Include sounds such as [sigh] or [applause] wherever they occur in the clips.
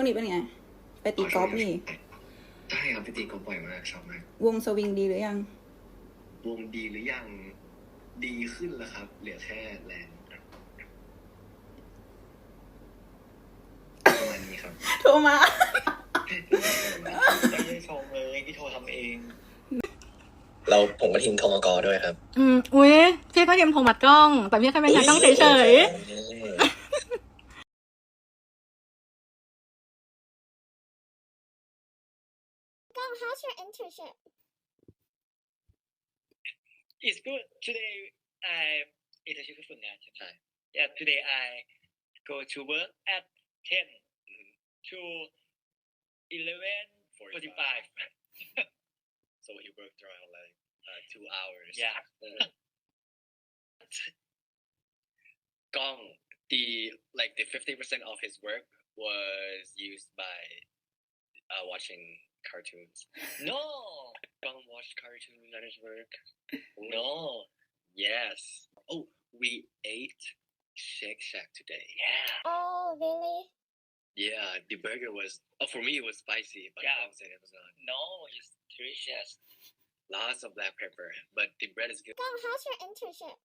ช่วงนี้เป็นไง ไปตีกอล์ฟนี่ใช่ครับไปตีกอล์ฟบ่อยมากชอบมากวงสวิงดีหรือยัง วงดีหรือยัง ดีขึ้นแล้วครับ เหลือแค่แรงประมาณนี้ครับ โทรมาไม่ได้ชมเลยพี่โทรทำเอง เราผมก็ทีมทงกด้วยครับ อืม อุ้ยพี่ก็ยืมโทรมัดกล้อง แต่พี่แค่เป็นงานกล้องเฉย Go, how's your internship? It's good. Today, I internship for Hi. Yeah, today I go to work at 10 mm-hmm. to 11.45. [laughs] so he worked around like uh, two hours. Yeah. [laughs] Gong, the like the fifty percent of his work was used by uh, watching cartoons No Gong watched cartoons at his work No Yes Oh we ate Shake Shack today Yeah Oh, really? Yeah the burger was oh for me it was spicy but Yeah. Gong said it was not No it's delicious lots of black pepper but the bread is good Go, how's your internship?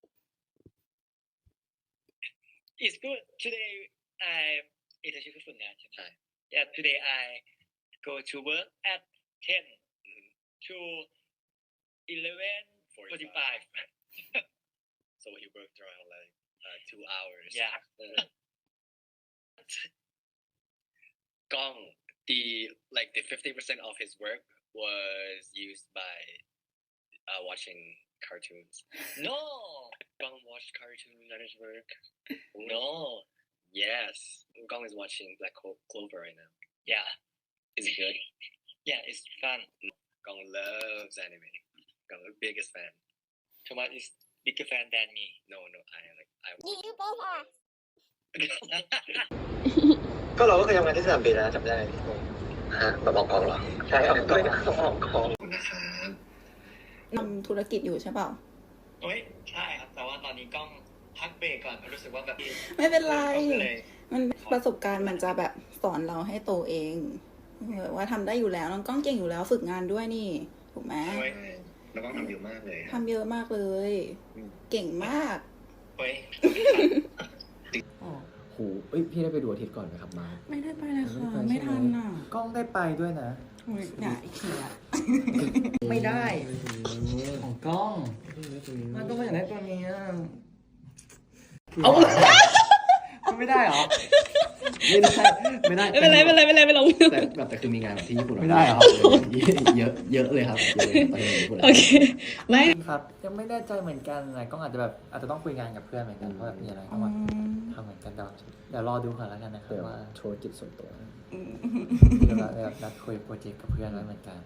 It's good today I internship คือฝึกงานใช่ไหม ใช่ Yeah today I go to work at 10 to 11 45 [laughs] so he worked around like uh, two hours. Yeah. [laughs] Gong the like the fifty percent of his work was used by uh, watching cartoons. No! [laughs] Gong watched cartoons at his work. No. Yes. Gong is watching Black Clover right now. Yeah Is it good Yeah it's fun Gong loves anime Gong the biggest fan Thomas is bigger fan than me No no I like I You, you both are. ก็เราก็เคยทำงานที่สนามบินนะจำไม่ได้พี่ผมฮะมาบอกกองเหรอใช่เอาก็ต้องออกของขอบคุณนะครับทำธุรกิจอยู่ใช่เปล่าเฮ้ยใช่ครับ แต่ว่าตอนนี้กล้องพักเบรกก่อนเพราะรู้สึกว่าแบบไม่เป็นไรก็เลยมันประสบการณ์มันจะแบบสอนเราให้โตเอง เออว่าทำได้อยู่แล้วน้องกล้องเก่งอยู่แล้วฝึกงานด้วยนี่ ถูกไหมเฮ้ยแล้วก็ทำเยอะมากเลยครับทำเยอะมากเลย เก่งมากเฮ้ยโหเอ้ยพี่ได้ไปดูอาทิตย์ก่อนไหมครับมา ไม่ได้ไปเลยค่ะ ไม่ไม่ได้ไปใช่ทันไหมอะกล้องได้ไปด้วยนะเนี่ยไอ้เขียไม่ได้ ของกล้อง มันต้องมาอยากได้ตัวนี้เอาไม่ได้เหรอ ไม่ได้ไม่ได้ๆไม่เป็นไรไม่เป็นไรไม่เป็นไรไม่ลงแต่แบบแต่คือมีงานแบบที่ญี่ปุ่นไม่ได้เหรอเยอะเยอะเลยครับเยอะเลยตอนนี้ญี่ปุ่นโอเคไม่ครับยังไม่แน่ใจเหมือนกันนะกล้องอาจจะแบบอาจจะต้องคุยงานกับเพื่อนเหมือนกันว่าแบบมีอะไรก็มาทำเหมือนกันเดี๋ยวเดี๋ยวรอดูก่อนแล้วกันนะครับว่าธุรกิจส่วนตัวเดี๋ยวแบบนัดคุยโปรเจกต์กับเพื่อนไว้เหมือนกัน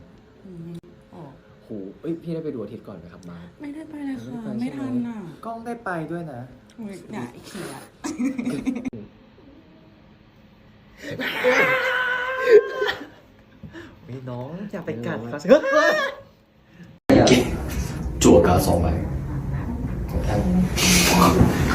โหเอ้ยพี่ได้ไปดูอาทิตย์ก่อนไหมครับมาไม่ได้ไปเลยค่ะไม่ไม่ได้ไปใช่ไหมทันอะกล้องได้ไปด้วยนะเนี่ยไอ้เขีย มีน้องอย่าไปกัดเขาสิจั่วการ์ดสองใบ Seems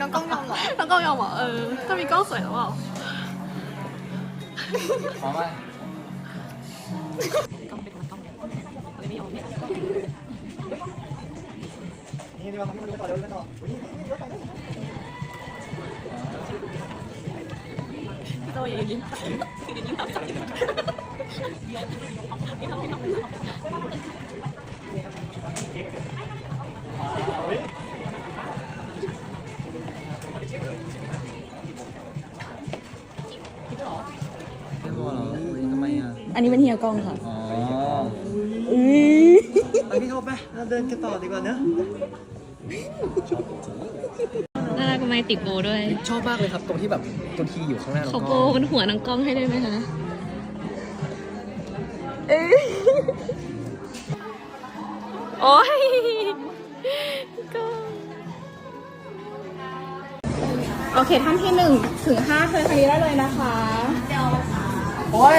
น้องกล้องยอมเหรอน้องกล้องยอมเหรอเออ นนี้เป็นเฮียกล้องค่ะอ๋ออุ้ยไปพี่โทรไปเราเดินกันต่อดีกว่าเนอะน่ารักไหมติดโบด้วย ชอบมากเลยครับตรงที่แบบตัวทีอยู่ข้างหน้าเขาโบมันหัวน้องกล้องให้ด้วยไหมคะโอ้ยก็โอเคท่านที่หนึ่งถึงห้าเชิญทางนี้ได้เลยนะคะ โอ้ย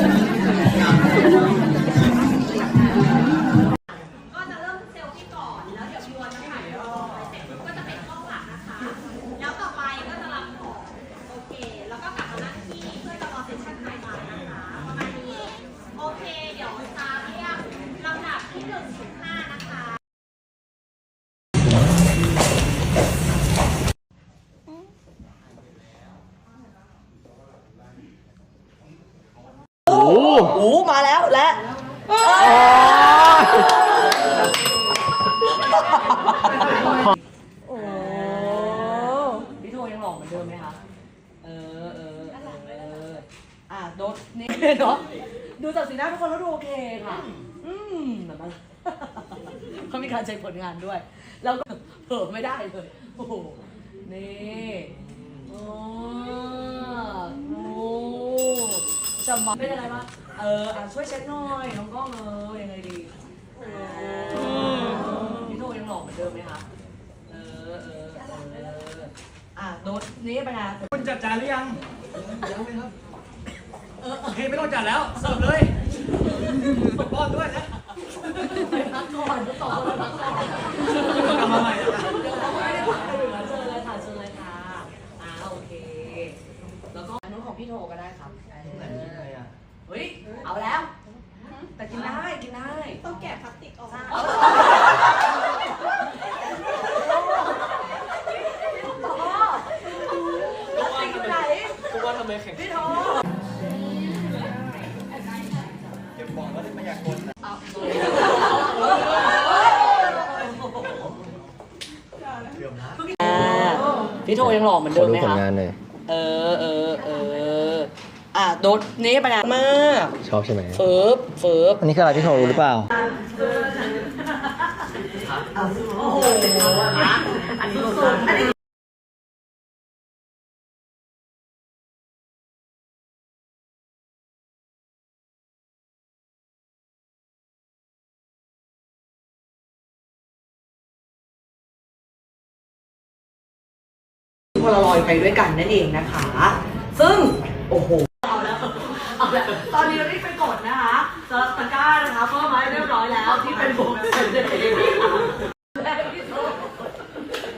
หมาแล้วและโอ้พี่โทยังหล่อเหมือนเดิมไหมคะเออเออเอออะโดดนี่เนาะดูจากสีหน้าทุกคนแล้วดูโอเคค่ะ อืมแบบนั้นเขามีการเช็คผลงานด้วย แล้วก็เผลอไม่ได้เลย โอ้โห นี่โอ้โหจำบอกเป็นอะไรวะ เอออะช่วยเช็คหน่อยน้องกล้องเออยังไงดีเออพี่โทยังหล่อเหมือนเดิมไหมคะเออเออเอออะโน้ตนี้เป็นไงคุณจัดจานหรือยังยังไม่ครับโอเคไม่ต้องจัดแล้วเสิร์ฟเลยป้อนด้วยนะไปพักก่อนต่อเลยพักก่อนกลับมาใหม่เดี๋ยวเขาไม่ได้พักเลยเชิญเลยค่ะเชิญเลยค่ะอ่าโอเค แล้วก็อันนู้นของพี่โทก็ได้ครับเออเฮ้ย เอาแล้ว แต่กินได้กินได้ ต้องแกะพลาสติกออกแล้วติอยู่ไหนกูว่าทำไมแข่งพี่โทเก็บบอกว่าไม่อยากกดนะเอาพี่โทยังหล่อเหมือนเดิมไหมคะเออเออเออ อะโดดนี้ไปนะมากชอบใช่ไหมเฟิร์บเฟิร์บอันนี้คืออะไรพี่โทรู้หรือเปล่าโอ้โหอันนี้สุดอันนี้พลลอยไปด้วยกันนั่นเองนะคะ ซึ่ง โอ้โห เอาแล้ว เอาแล้ว ตอนนี้เราได้ไปกดนะคะเซิร์ฟตะกร้านะคะเพิ่มมาให้เรียบร้อยแล้วที่เป็นบุ๊กเซนเดย์และพี่โท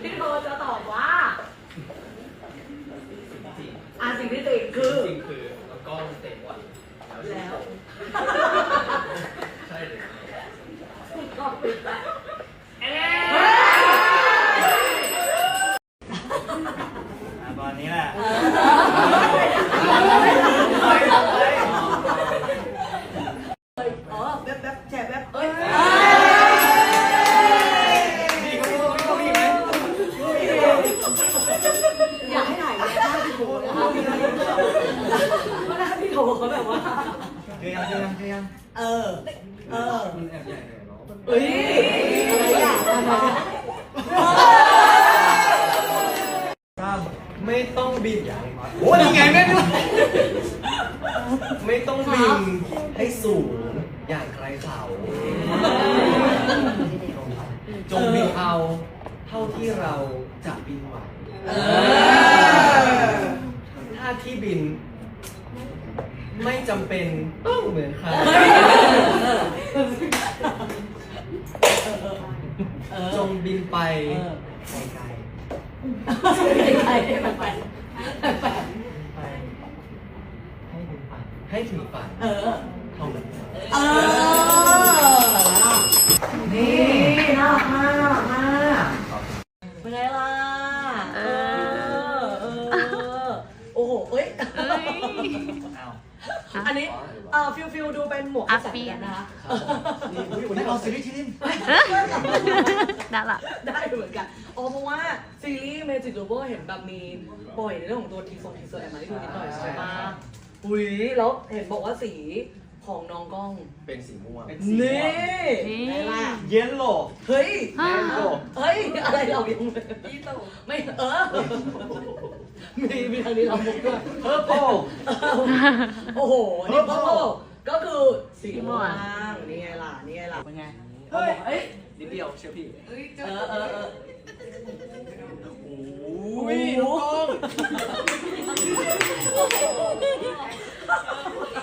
พี่โทจะตอบว่า อะสิ่งที่ติดคือ จริงคือแล้วก็เตะบอล แล้ว ใช่เลย ก็ปิดแล้วเอ๊ะ ตอนนี้แหละ เออแป๊บแป๊บแฉะแป๊บเอ้ย นี่เขาพี่เขาพี่ไหม อยากให้ถ่ายหน้าพี่โถนะคะเพราะหน้าพี่โถเขาแบบว่า เจอยังเจอยังเจอยัง เออ เออ มันแอบใหญ่หน่อยเนาะ เฮ้ยอะไรอะอะไรอะ ตามไม่ต้องบินโอ้นี่ไงแม่ด้วย ไม่ต้องบินให้สูง อย่างใครเขาจงบินเอา เท่าที่เราจะบินไหวถ้าที่บิน ไม่จำเป็นต้องเหมือนใครจงบินไปไกลใครไปไปไปๆไปให้ถึงฝันให้ถึงฝัน เออเท่านั้นเออ นี่น่ารักมากน่ารักมากเป็นไงล่ะ เออ เอ้ยเอ้ย อ้าวอันนี้เอ่อฟิลฟิลดูเป็นหมวกกระแสกันนะคะ นี่อุ๊ยวันนี้เอาซีรีส์ที่ลินน่ารัก ได้เหมือนกันอ๋อเพราะว่าซีรีส์ Magic Lover เห็นแบบมีปล่อยในเรื่องของตัวทีซงทีเซอร์แอบมาให้ดูนิดหน่อยใช่ไหมอุ้ยแล้วเห็นบอกว่าสี ของน้องกล้องเป็นสีม่วงนี่นี่ไงล่ะเย็นโลเฮ้ยอ่าเฮ้ย อะไรเรายังไม่ไม่เออ มีมีทางนี้เรามุกด้วยเออโปโอ้โหนี่พ่อก็คือสีม่วงนี่ไงล่ะนี่ไงล่ะเป็นไงเฮ้ยเอ้ยนิดเดียวเชื่อพี่เออเออเอออุ้ยน้องกล้องช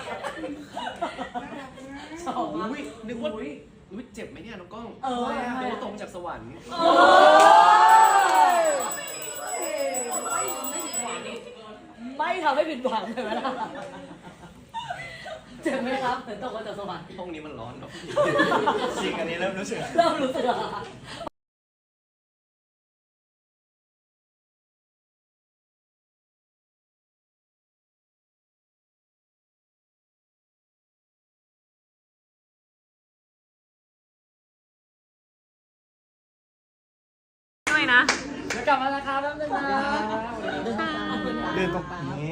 อบมากอุ้ยนึกว่าอุ้ยเจ็บไหมเนี่ยน้องกล้องเออ นึกว่าตกมาจากสวรรค์ไม่ทำให้ผิดหวังเลยไหมล่ะเจ็บไหมครับเหมือนตกมาจากสวรรค์ห้องนี้มันร้อนเนาะจริงอันนี้เริ่มรู้สึก เริ่มรู้สึกอะด้ว นะแล้วกลับมาแล้วครับแป๊บนึงนะเลื่อนตรงนี้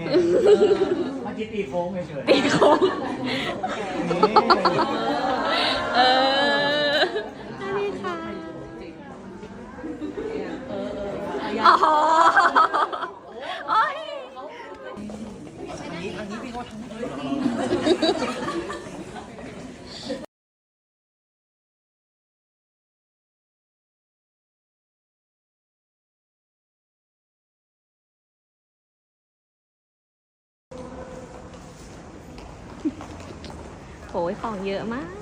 เมื่อกี้ตีโค้งเฉยตีโค้งเออ โหยของเยอะมาก